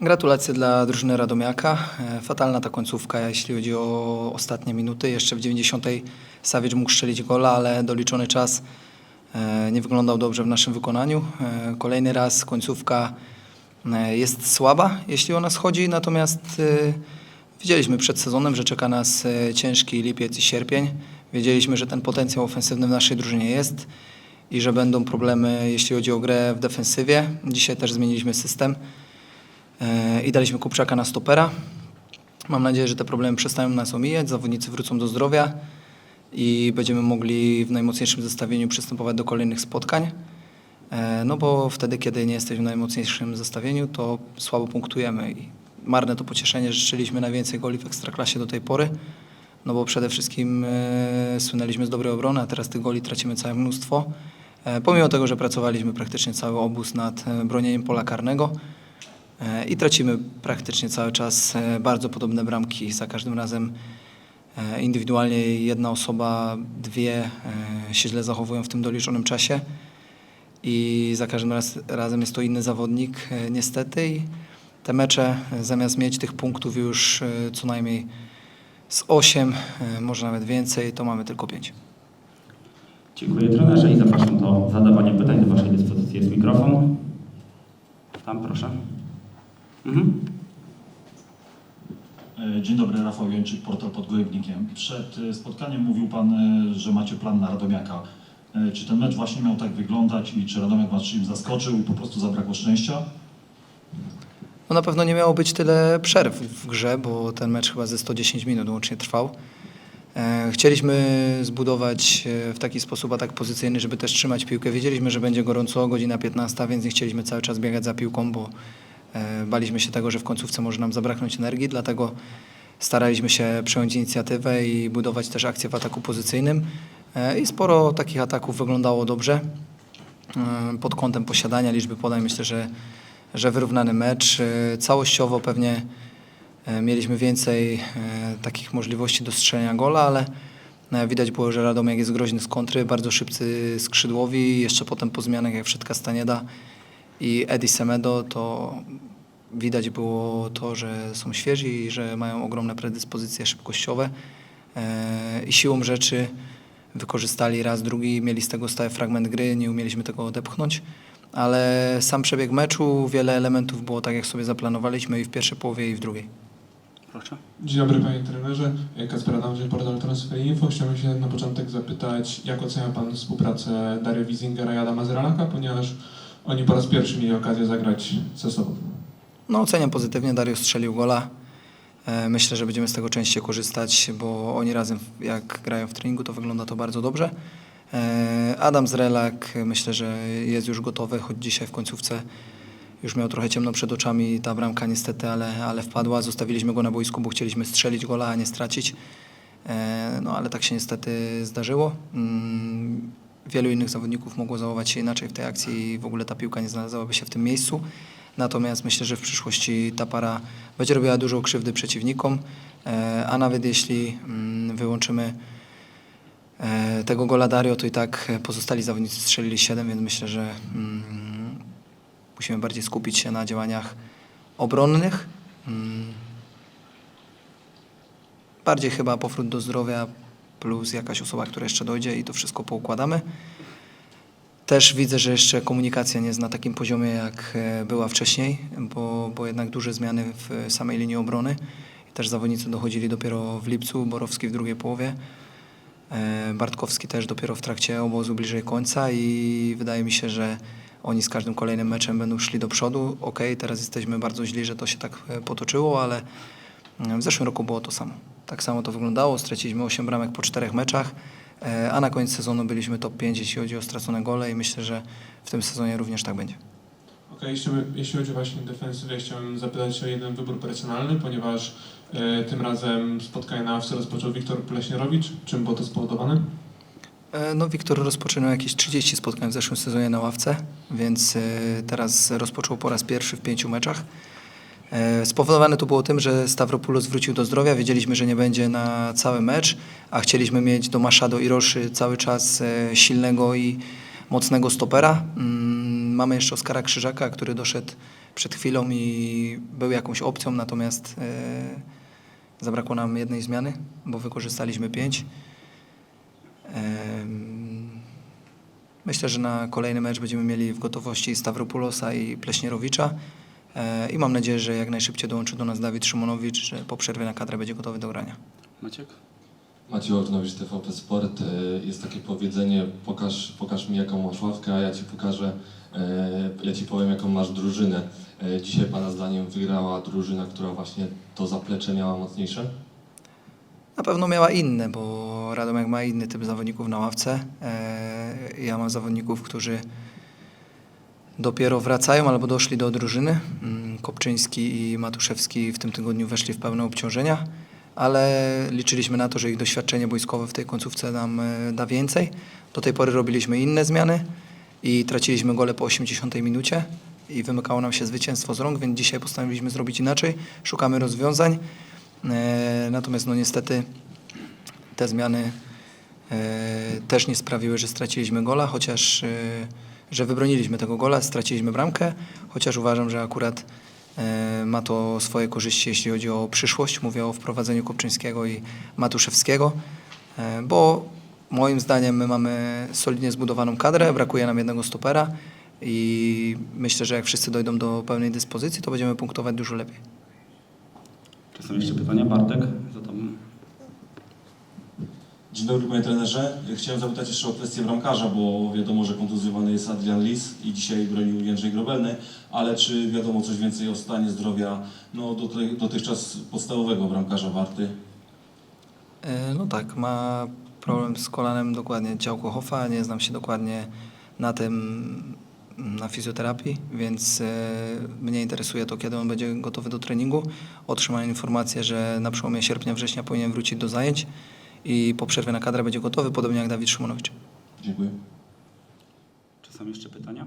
Gratulacje dla drużyny Radomiaka. E, Fatalna ta końcówka, jeśli chodzi o ostatnie minuty. Jeszcze w 90. Savic mógł strzelić gola, ale doliczony czas e, nie wyglądał dobrze w naszym wykonaniu. E, Kolejny raz końcówka jest słaba, jeśli o nas chodzi, natomiast wiedzieliśmy przed sezonem, że czeka nas ciężki lipiec i sierpień. Wiedzieliśmy, że ten potencjał ofensywny w naszej drużynie jest i że będą problemy, jeśli chodzi o grę w defensywie. Dzisiaj też zmieniliśmy system i daliśmy Kupczaka na stopera. Mam nadzieję, że te problemy przestają nas omijać, zawodnicy wrócą do zdrowia i będziemy mogli w najmocniejszym zestawieniu przystępować do kolejnych spotkań. E, No bo wtedy, kiedy nie jesteśmy w najmocniejszym zestawieniu, to słabo punktujemy i marne to pocieszenie, że strzeliśmy najwięcej goli w Ekstraklasie do tej pory. No bo przede wszystkim e, słynęliśmy z dobrej obrony, a teraz tych goli tracimy całe mnóstwo. E, pomimo tego, że pracowaliśmy praktycznie cały obóz nad e, bronieniem pola karnego e, i tracimy praktycznie cały czas e, bardzo podobne bramki. Za każdym razem e, indywidualnie jedna osoba, dwie e, się źle zachowują w tym doliczonym czasie i za każdym raz, razem jest to inny zawodnik e, niestety i te mecze e, zamiast mieć tych punktów już e, co najmniej z 8, e, może nawet więcej, to mamy tylko 5. Dziękuję trenerze i zapraszam do zadawania pytań. Do Waszej dyspozycji jest mikrofon. Tam proszę. Mhm. E, Dzień dobry, Rafał Jończyk, portal pod Gołębnikiem. Przed e, spotkaniem mówił Pan, e, że macie plan na Radomiaka. Czy ten mecz właśnie miał tak wyglądać i czy Radomiak Was czymś zaskoczył i po prostu zabrakło szczęścia? No na pewno nie miało być tyle przerw w grze, bo ten mecz chyba ze 110 minut łącznie trwał. Chcieliśmy zbudować w taki sposób atak pozycyjny, żeby też trzymać piłkę. Wiedzieliśmy, że będzie gorąco, godzina 15, więc nie chcieliśmy cały czas biegać za piłką, bo baliśmy się tego, że w końcówce może nam zabraknąć energii, dlatego staraliśmy się przejąć inicjatywę i budować też akcję w ataku pozycyjnym. E, I sporo takich ataków wyglądało dobrze. E, Pod kątem posiadania liczby podań myślę, że, że wyrównany mecz. E, Całościowo pewnie e, mieliśmy więcej e, takich możliwości do strzelenia gola, ale e, widać było, że Radomiak jest groźny z kontry, bardzo szybcy skrzydłowi. Jeszcze potem po zmianach jak wszedł Castaneda i Edi Semedo, to widać było to, że są świeżi i że mają ogromne predyspozycje szybkościowe e, i siłą rzeczy wykorzystali raz, drugi, mieli z tego stały fragment gry, nie umieliśmy tego odepchnąć, ale sam przebieg meczu, wiele elementów było tak, jak sobie zaplanowaliśmy i w pierwszej połowie i w drugiej. Proszę. Dzień dobry panie trenerze, Kacper Adamczyk, portal Transfer Info. Chciałbym się na początek zapytać, jak ocenia pan współpracę Daria Wizingera i Adama Zralaka, ponieważ oni po raz pierwszy mieli okazję zagrać ze sobą. No oceniam pozytywnie, Dariusz strzelił gola. E, Myślę, że będziemy z tego częściej korzystać, bo oni razem jak grają w treningu, to wygląda to bardzo dobrze. E, Adam Zrelak myślę, że jest już gotowy, choć dzisiaj w końcówce już miał trochę ciemno przed oczami ta bramka niestety, ale, ale wpadła. Zostawiliśmy go na boisku, bo chcieliśmy strzelić gola, a nie stracić. E, No ale tak się niestety zdarzyło. Mm, Wielu innych zawodników mogło zachować się inaczej w tej akcji i w ogóle ta piłka nie znalazłaby się w tym miejscu. Natomiast myślę, że w przyszłości ta para będzie robiła dużo krzywdy przeciwnikom, e, a nawet jeśli mm, wyłączymy e, tego gola Dario, to i tak pozostali zawodnicy strzelili 7, więc myślę, że mm, musimy bardziej skupić się na działaniach obronnych. Mm, Bardziej chyba powrót do zdrowia plus jakaś osoba, która jeszcze dojdzie i to wszystko poukładamy. Też widzę, że jeszcze komunikacja nie jest na takim poziomie, jak e, była wcześniej, bo, bo jednak duże zmiany w samej linii obrony. Też zawodnicy dochodzili dopiero w lipcu, Borowski w drugiej połowie. E, Bartkowski też dopiero w trakcie obozu bliżej końca i wydaje mi się, że oni z każdym kolejnym meczem będą szli do przodu. Okej, teraz jesteśmy bardzo źli, że to się tak e, potoczyło, ale e, w zeszłym roku było to samo. Tak samo to wyglądało, straciliśmy 8 bramek po czterech meczach, e, a na koniec sezonu byliśmy top 5, jeśli chodzi o stracone gole i myślę, że w tym sezonie również tak będzie. Okej, jeśli, jeśli chodzi właśnie o defensywę, chciałem zapytać o jeden wybór personalny, ponieważ e, tym razem spotkanie na awce rozpoczął Wiktor Pleśnierowicz. Czym było to spowodowane? E, No, Wiktor rozpoczynał jakieś 30 spotkań w zeszłym sezonie na ławce, więc e, teraz rozpoczął po raz pierwszy w pięciu meczach. E, Spowodowane to było tym, że Stavropoulos wrócił do zdrowia. Wiedzieliśmy, że nie będzie na cały mecz, a chcieliśmy mieć do Maszado i Roszy cały czas e, silnego i mocnego stopera. Mm, Mamy jeszcze Oskara Krzyżaka, który doszedł przed chwilą i był jakąś opcją, natomiast e, zabrakło nam jednej zmiany, bo wykorzystaliśmy pięć. Myślę, że na kolejny mecz będziemy mieli w gotowości Stawropulosa i Pleśnierowicza i mam nadzieję, że jak najszybciej dołączy do nas Dawid Szymonowicz, że po przerwie na kadrę będzie gotowy do grania. Maciek? Maciej Ornowicz, TVP Sport. E, Jest takie powiedzenie, pokaż, pokaż mi jaką masz ławkę, a ja Ci pokażę, e, ja Ci powiem jaką masz drużynę. E, Dzisiaj Pana zdaniem wygrała drużyna, która właśnie to zaplecze miała mocniejsze? Na pewno miała inne, bo Radomiak ma inny typ zawodników na ławce. E, Ja mam zawodników, którzy dopiero wracają albo doszli do drużyny. Mm, Kopczyński i Matuszewski w tym tygodniu weszli w pełne obciążenia, ale liczyliśmy na to, że ich doświadczenie wojskowe w tej końcówce nam e, da więcej. Do tej pory robiliśmy inne zmiany i traciliśmy gole po 80 minucie i wymykało nam się zwycięstwo z rąk, więc dzisiaj postanowiliśmy zrobić inaczej. Szukamy rozwiązań. E, Natomiast no niestety te zmiany e, też nie sprawiły, że straciliśmy gola, chociaż że wybroniliśmy tego gola, straciliśmy bramkę, chociaż uważam, że akurat e, ma to swoje korzyści, jeśli chodzi o przyszłość. Mówię o wprowadzeniu Kopczyńskiego i Matuszewskiego, e, bo moim zdaniem my mamy solidnie zbudowaną kadrę, brakuje nam jednego stopera i myślę, że jak wszyscy dojdą do pełnej dyspozycji, to będziemy punktować dużo lepiej. Czy są jeszcze pytania? Bartek? Za tobą. Dzień dobry panie trenerze. Chciałem zapytać jeszcze o kwestię bramkarza, bo wiadomo, że kontuzjowany jest Adrian Lis i dzisiaj bronił Jędrzej Grobelny, ale czy wiadomo coś więcej o stanie zdrowia no, dotychczas podstawowego bramkarza Warty? E, No tak, ma problem z kolanem dokładnie działko Hoffa, nie znam się dokładnie na tym, na fizjoterapii, więc e, mnie interesuje to, kiedy on będzie gotowy do treningu. Otrzymałem informację, że na przełomie sierpnia, września powinien wrócić do zajęć i po przerwie na kadrę będzie gotowy, podobnie jak Dawid Szymonowicz. Dziękuję. Czy są jeszcze pytania?